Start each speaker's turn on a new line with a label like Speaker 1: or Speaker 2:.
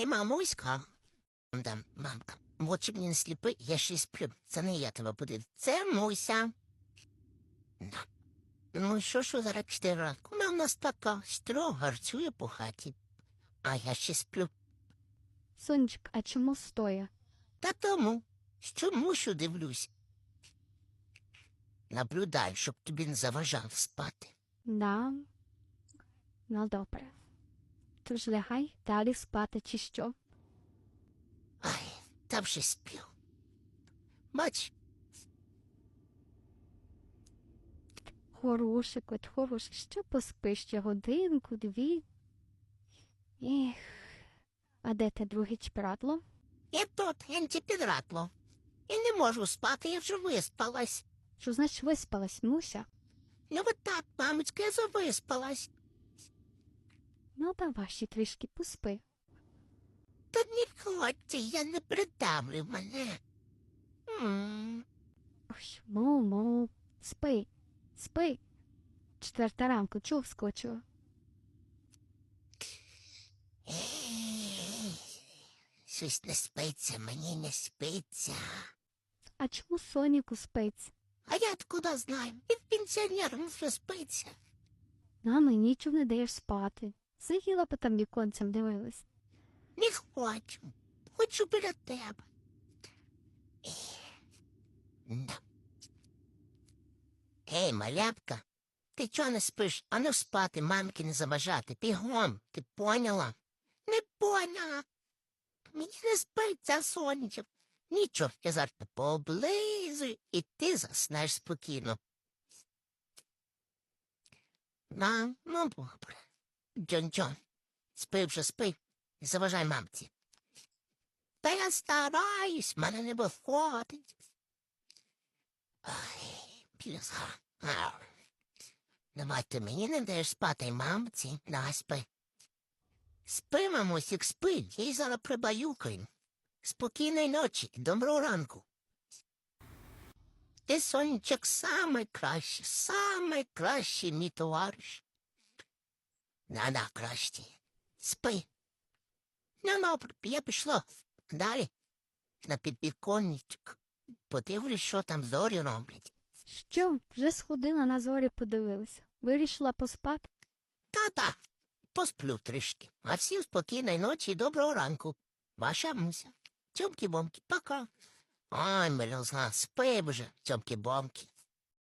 Speaker 1: Ей, мамуська. Да, мамка, очі мені не сліпи, я ще й сплю. Це не я тебе будив. Це Муся. Да. Ну, що ж зараз чотири ранку? Вона в нас така, строго гарцює по хаті. А я ще сплю.
Speaker 2: Сонечок, а чому стоя?
Speaker 1: Та тому, що мушу дивлюсь. Наблюдай, щоб тобі не заважав спати.
Speaker 2: Да. Ну, добре. Тож лягай далі спати чи що?
Speaker 1: Ай, там ще сплю. Бач,
Speaker 2: Хороший кот, хороший, що поспиш ще годинку, дві. Ех. А де те друге чпратло?
Speaker 1: я тут, антипідратло. І не можу спати, я вже виспалась.
Speaker 2: Що значить виспалась, Муся?
Speaker 1: Ну от так, мамочка, я зависпалась.
Speaker 2: Ну, давай ще трішки поспи.
Speaker 1: Та не ходьте, я не придавлю мене. М,
Speaker 2: Ой, му, му, спи, спи. Четверта ранку, чув скочила.
Speaker 1: ей, Щось не спиться, мені не спиться.
Speaker 2: А чому Соніку спиться?
Speaker 1: А я откуда знаю? Він пенсіонером вже спиться.
Speaker 2: На мені нічого не даєш спати. Сиділа по там віконцем дивилась.
Speaker 1: Не хочу. Хочу біля тебе. Е, Ей, малятка, ти чого не спиш? А ну спати, мамки не заважати. Бігом, ти поняла? Не поняла. Мені не спиться, сонечок. Нічого, я зараз пооблизую, і ти заснеш спокійно. На, ну добре. Джон-Джон, спи вже спи. Не заважай мамці. Та я стараюсь, мене не виходить. Ай, плюска. Ау. Давай ти мені не даєш спати мамці, давай спи. Спи, мамусік, спи, я й зараз прибаюкаю. Спокійної ночі, доброго ранку. Ти, сонечок, самий кращий, самий кращий мій товариш. Да-да, кращий. Спи. Ну, добре, я пішла. Далі. На підвіконничок. Подивлюсь, що там зорі роблять.
Speaker 2: Що, вже сходила на зорі подивилася. Вирішила поспати.
Speaker 1: Та-та, посплю трішки. А всім спокійної ночі і доброго ранку. Ваша муся. Цьомки-бомки, пока. Ой, мелюзга, спи вже, цьомки-бомки.